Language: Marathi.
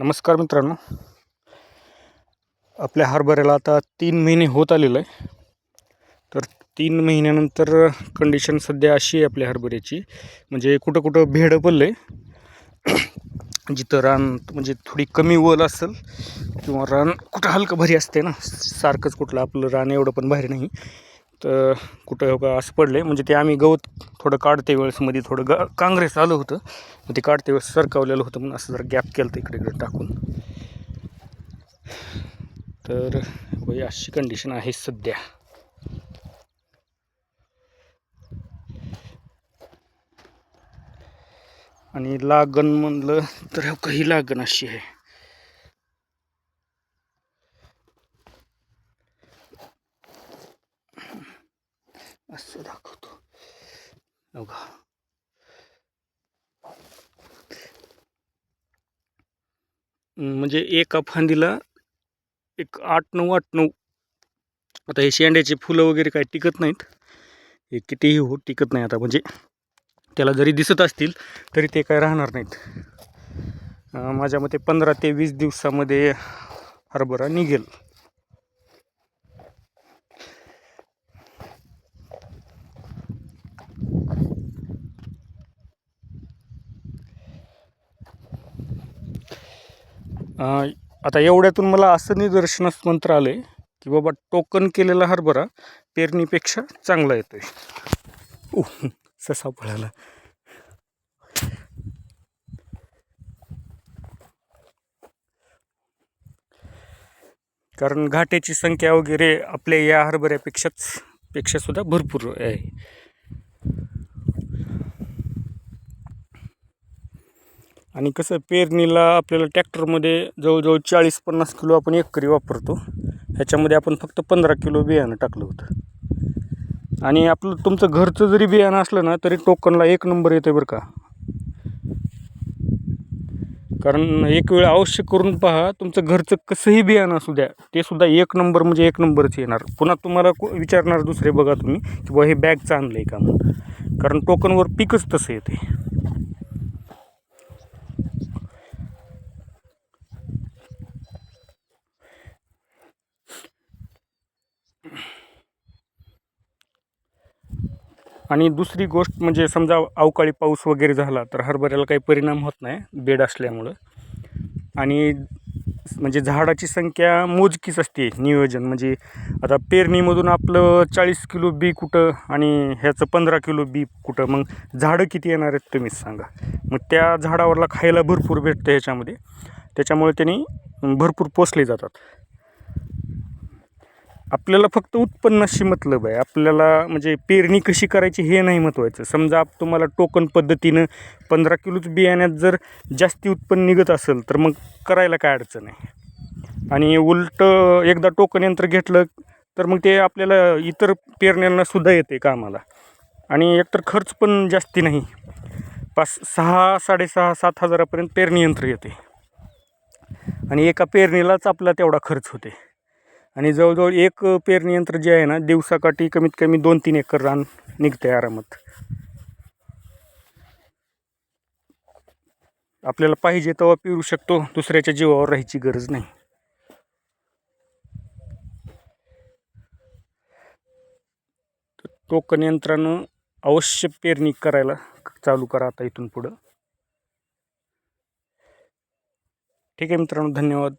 नमस्कार मित्रांनो. आपल्या हरभऱ्याला आता तीन महिने होत आलेलं आहे तर तीन महिन्यानंतर कंडिशन सध्या अशी आहे आपल्या हरभऱ्याची. म्हणजे कुठं कुठं भेडं पडलं आहे जिथं रान म्हणजे थोडी कमी वल असेल किंवा रान कुठं हलकं भारी असते ना सारखंच कुठलं आपलं रान एवढं पण भारी नाही. तर कुठं हो का असं पडलं आहे म्हणजे ते आम्ही गवत थोडं काढते वेळेस मध्ये थोडं ग काँग्रेस आलं होतं. मग ते काढते वेळेस सरकावलेलं होतं म्हणून असं जरा गॅप केलं तर इकडे इकडे टाकून. तर होय अशी कंडिशन आहे सध्या. आणि लागण म्हणलं तर काही लागण अशी आहे. असं दाखवतो बघा. म्हणजे एका फांदीला एक आठ नऊ आठ नऊ. आता हे शेंड्याचे फुलं वगैरे काय टिकत नाहीत. हे कितीही हो टिकत नाही आता. म्हणजे त्याला जरी दिसत असतील तरी ते काय राहणार नाहीत. माझ्या मते पंधरा ते वीस दिवसामध्ये हरभरा निघेल. आता एवढ्यातून मला असं निदर्शनास मंत्र आलं आहे की बाबा टोकन केलेला हरभरा पेरणीपेक्षा चांगला येतोय. उह, ससा पळाला. कारण घाट्याची संख्या वगैरे आपल्या या हरभऱ्यापेक्षाच पेक्षा सुद्धा भरपूर आहे. आणि कसं पेरणीला आपल्याला ट्रॅक्टरमध्ये जवळजवळ चाळीस पन्नास किलो आपण एकरी वापरतो. ह्याच्यामध्ये आपण फक्त पंधरा किलो बियाणं टाकलं होतं. आणि आपलं तुमचं घरचं जरी बियाणं असलं ना तरी टोकनला एक नंबर येते बरं का. कारण एक वेळ अवश्य करून पहा तुमचं घरचं कसंही बियाणं असू द्या ते सुद्धा एक नंबर म्हणजे एक नंबरच येणार. पुन्हा तुम्हाला को- विचारणार दुसरे बघा तुम्ही की बुवा हे बॅगचं आणलं आहे का म्हणून. कारण टोकनवर पिकच तसं येते आणि दुसरी गोष्ट म्हणजे समजा अवकाळी पाऊस वगैरे झाला तर हरभऱ्याला काही परिणाम होत नाही बेड असल्यामुळं. आणि म्हणजे झाडाची संख्या मोजकीच असते नियोजन. म्हणजे आता पेरणीमधून आपलं चाळीस किलो बी कुठं आणि ह्याचं पंधरा किलो बी कुठं मग झाडं किती येणार आहेत तुम्हीच सांगा. मग त्या झाडावरला खायला भरपूर भेटतं ह्याच्यामध्ये. त्याच्यामुळे त्यांनी भरपूर पोसले जातात. आपल्याला फक्त उत्पन्नाशी मतलब आहे. आपल्याला म्हणजे पेरणी कशी करायची हे नाही महत्त्वाचं समजा आप तुम्हाला टोकन पद्धतीनं पंधरा किलोच बियाण्यात जर जास्ती उत्पन्न निघत असेल तर मग करायला काय अडचण आहे? आणि उलट एकदा टोकन यंत्र घेतलं तर मग ते आपल्याला इतर पेरण्यांना सुद्धा येते कामाला. आणि एकतर खर्च पण जास्ती नाही. पाच सहा साडेसहा सात हजारापर्यंत पेरणी यंत्र येते. आणि एका पेरणीलाच आपला तेवढा खर्च होते. आणि जवळजवळ एक पेरणी यंत्र जे आहे ना दिवसाकाठी कमीत कमी दोन तीन एकर रान निघते आरामात. आपल्याला पाहिजे तेव्हा पिरू शकतो दुसऱ्याच्या जीवावर राहायची गरज नाही. टोकन यंत्रानं अवश्य पेरणी करायला चालू करा आता इथून पुढं. ठीक आहे मित्रांनो धन्यवाद.